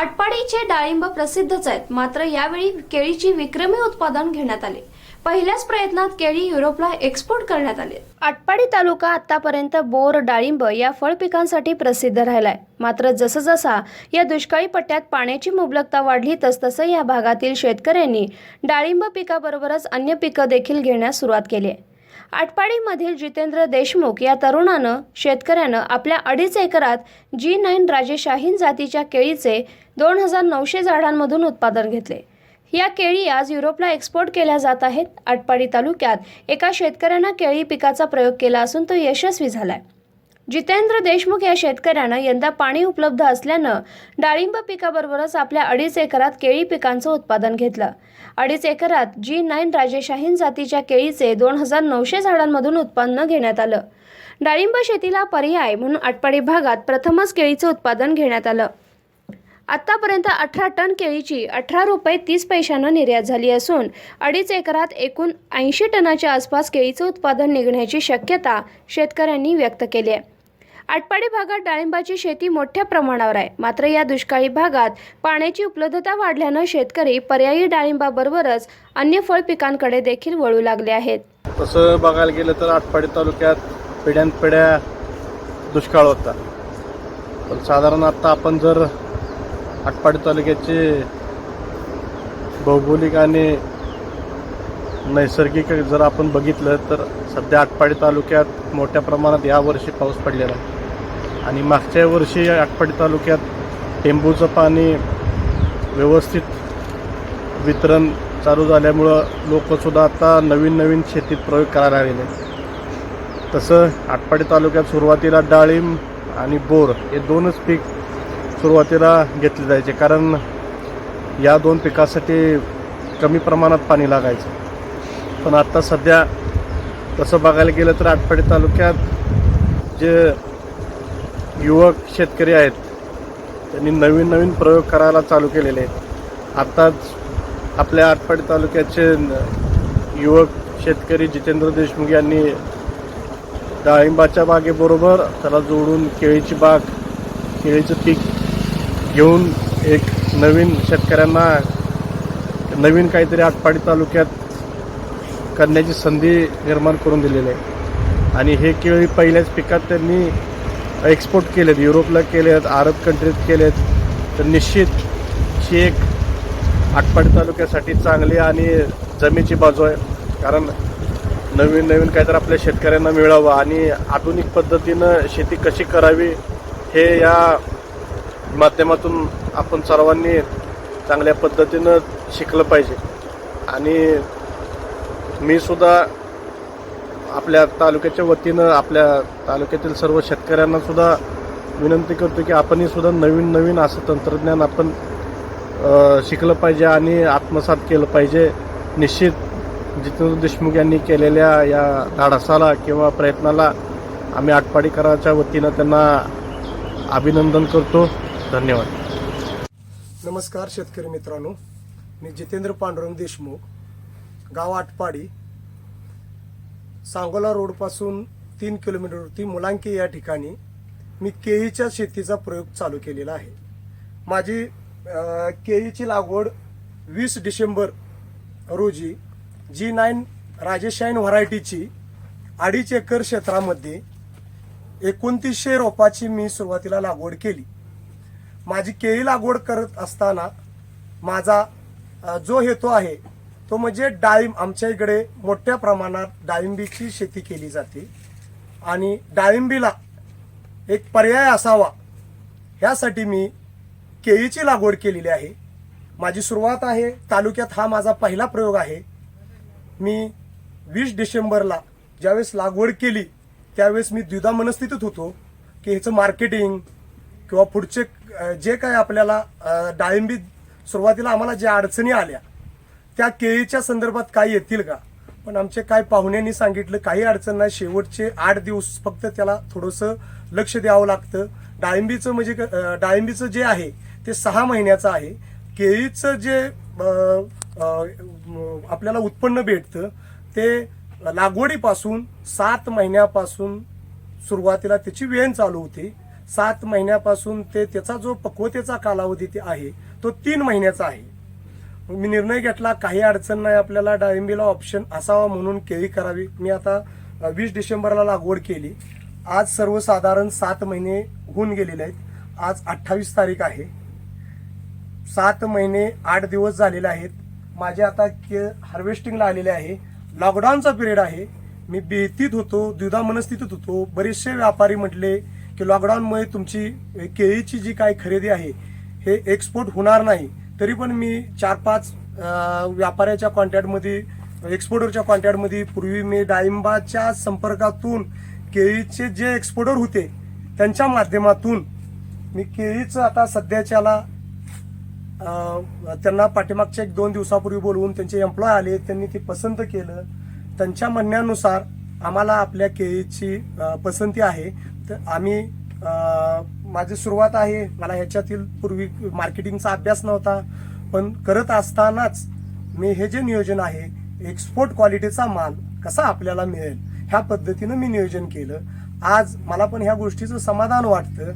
आटपाडीचे डाळिंब प्रसिद्धच आहेत. मात्र यावेळी केळीची विक्रमी उत्पादन घेण्यात आले. पहिल्याच प्रयत्नात केळी युरोपला एक्सपोर्ट करण्यात आले. आटपाडी तालुका आतापर्यंत बोर डाळिंब या फळ पिकांसाठी प्रसिद्ध राहिलाय. मात्र जसं जसा या दुष्काळी पट्ट्यात पाण्याची मुबलकता वाढली तसतसं या भागातील शेतकऱ्यांनी डाळिंब पिकाबरोबरच अन्य पिकं देखील घेण्यास सुरुवात केली आहे. आटपाडीमधील जितेंद्र देशमुख या तरुणानं शेतकऱ्यानं आपल्या अडीच एकरात जी नाईन राजेशाहीन जातीच्या केळीचे दोन हजार नऊशे झाडांमधून उत्पादन घेतले. या केळी आज युरोपला एक्सपोर्ट केल्या जात आहेत. आटपाडी तालुक्यात एका शेतकऱ्यानं केळी पिकाचा प्रयोग केला असून तो यशस्वी झालाय. जितेंद्र देशमुख या शेतकऱ्यानं यंदा पाणी उपलब्ध असल्यानं डाळिंब पिकाबरोबरच आपल्या अडीच एकरात केळी पिकांचं उत्पादन घेतलं. अडीच एकरात जी नाईन राजेशाहीन जातीच्या केळीचे दोन हजार नऊशे झाडांमधून उत्पन्न घेण्यात आलं. डाळिंब शेतीला पर्याय म्हणून आटपाडी भागात प्रथमच केळीचं उत्पादन घेण्यात आलं. आत्तापर्यंत अठरा टन केळीची अठरा रुपये तीस पैशानं निर्यात झाली असून अडीच एकरात एकूण ऐंशी टनाच्या आसपास केळीचं उत्पादन निघण्याची शक्यता शेतकऱ्यांनी व्यक्त केली आहे. आटपाडी भागात डाळिंबाची शेती मोठ्या प्रमाणावर आहे. मात्र या दुष्काळी भागात पाण्याची उपलब्धता वाढल्यानं शेतकरी पर्यायी डाळिंबाबरोबरच अन्य फळ पिकांकडे देखील वळू लागले आहेत. तसं बघायला गेलं तर आटपाडी तालुक्यात पिढ्यानपिढ्या दुष्काळ होता. पण साधारण आता आपण जर आटपाडी तालुक्याचे भौगोलिक आणि नैसर्गिक जर आपण बघितलं तर सध्या आटपाडी तालुक्यात मोठ्या प्रमाणात यावर्षी पाऊस पडलेला आहे. आणि मागच्या वर्षी आटपाडी तालुक्यात टेंबूचं पाणी व्यवस्थित वितरण चालू झाल्यामुळं लोकसुद्धा आता नवीन नवीन शेतीत प्रयोग करायला लागलेले आहेत. तसं आटपाडी तालुक्यात सुरुवातीला डाळिंब आणि बोर हे दोनच पीक सुरुवातीला घेतले जायचे कारण या दोन पिकासाठी कमी प्रमाणात पाणी लागायचं पण आत्ता सध्या तसं बघायला गेलं तर आटपाडी तालुक्यात जे युवक शेतकरी आहेत. त्यांनी नवीन नवीन प्रयोग करायला चालू केलेले आहेत. आत्ताच आपल्या आटपाडी तालुक्याचे युवक शेतकरी जितेंद्र देशमुख यांनी डाळिंबाच्या बागेबरोबर त्याला जोडून केळीची बाग केळीचं पीक घेऊन एक नवीन शेतकऱ्यांना नवीन काहीतरी आटपाडी तालुक्यात करण्याची संधी निर्माण करून दिलेली आहे. आणि हे केळी पहिल्याच पिकात त्यांनी एक्सपोर्ट केलेत युरोपला केलेत अरब कंट्रीत केलेत. तर निश्चित ही एक आटपाडी तालुक्यासाठी चांगली आणि जमीची बाजू आहे. कारण नवीन नवीन काहीतरी आपल्या शेतकऱ्यांना मिळावं आणि आधुनिक पद्धतीनं शेती कशी करावी हे या माध्यमातून आपण सर्वांनी चांगल्या पद्धतीनं शिकलं पाहिजे. आणि मी सुद्धा आपल्या तालुक्याच्या वतीनं आपल्या तालुक्यातील सर्व शेतकऱ्यांना सुद्धा विनंती करतो की आपणही सुद्धा नवीन नवीन असं तंत्रज्ञान आपण शिकलं पाहिजे आणि आत्मसात केलं पाहिजे. निश्चित जितेंद्र देशमुख यांनी केलेल्या या धाडसाला किंवा प्रयत्नाला आम्ही आटपाडीकराच्या वतीनं त्यांना अभिनंदन करतो. धन्यवाद. नमस्कार शेतकरी मित्रांनो. मी जितेंद्र पांडुरंग देशमुख गाव आटपाडी सांगोला रोडपासून तीन किलोमीटरवरती मुलांकी या ठिकाणी मी केळीच्या शेतीचा प्रयोग चालू केलेला आहे. माझी केळीची लागवड वीस डिसेंबर रोजी जी नाईन राजेशाईन व्हरायटीची अडीच एकर क्षेत्रामध्ये एकोणतीसशे रोपाची मी सुरुवातीला लागवड केली. माझी केळी लागवड करत असताना माझा जो हेतू आहे तो म्हणजे डाळिंब. आमच्या इकडे मोठ्या प्रमाणात डाळिंबीची शेती केली जाते. आणि डाळिंबीला एक पर्याय असावा ह्यासाठी मी केळीची लागवड केलेली आहे. माझी सुरुवात आहे तालुक्यात हा माझा पहिला प्रयोग आहे. मी वीस डिसेंबरला ज्यावेळेस लागवड केली त्यावेळेस मी द्विधा मनस्थितीत होतो की ह्याचं मार्केटिंग किंवा पुढचे जे काय आपल्याला डाळिंबी सुरुवातीला आम्हाला ज्या अडचणी आल्या त्या केळीच्या संदर्भात काय येतील का? पण आमचे काय पाहुण्यांनी सांगितलं काही अडचण नाही. शेवटचे आठ दिवस फक्त त्याला थोडंसं लक्ष द्यावं लागतं. डाळिंबीचं म्हणजे क- डाळिंबीचं जे आहे ते सहा महिन्याचं आहे. केळीचं जे आपल्याला उत्पन्न भेटतं ते लागवडीपासून सात महिन्यापासून सुरुवातीला त्याची वेण चालू होते. सात महिन्यापासून ते त्याचा जो पक्वतेचा कालावधी ते आहे तो तीन महिन्याचा आहे. मी निर्णय घेतला काही अडचण नाही आपल्याला डाळिंबीला ऑप्शन असावा म्हणून केळी करावी. मी आता वीस डिसेंबरला लागवड केली. आज सर्वसाधारण सात महिने होऊन गेलेले आहेत. आज अठ्ठावीस तारीख आहे. सात महिने आठ दिवस झालेले आहेत. माझे आता के हार्वेस्टिंगला आलेले आहे. लॉकडाऊनचा पिरियड आहे. मी भीतीत होतो द्विधा मनस्थितीत होतो. बरेचसे व्यापारी म्हटले की लॉकडाऊनमुळे तुमची केळीची जी काही खरेदी आहे हे एक्सपोर्ट होणार नाही. तरी पण मी चार पाच व्यापाऱ्याच्या कॉन्टॅक्टमध्ये एक्सपोर्टरच्या कॉन्टॅक्टमध्ये पूर्वी मी डाळिंबाच्या संपर्कातून केळीचे जे एक्सपोर्टर होते त्यांच्या माध्यमातून मी केळीचं आता सध्याच्याला त्यांना पाठीमागच्या एक दोन दिवसापूर्वी बोलवून त्यांचे एम्प्लॉय आले त्यांनी ते पसंत केलं. त्यांच्या म्हणण्यानुसार आम्हाला आपल्या केळीची पसंती आहे. तर आम्ही माझी सुरुवात आहे. मला ह्याच्यातील पूर्वी मार्केटिंगचा अभ्यास नव्हता. पण करत असतानाच मी हे जे नियोजन आहे एक्सपोर्ट क्वालिटीचा माल कसा आपल्याला मिळेल ह्या पद्धतीनं मी नियोजन केलं. आज मला पण ह्या गोष्टीचं समाधान वाटतं.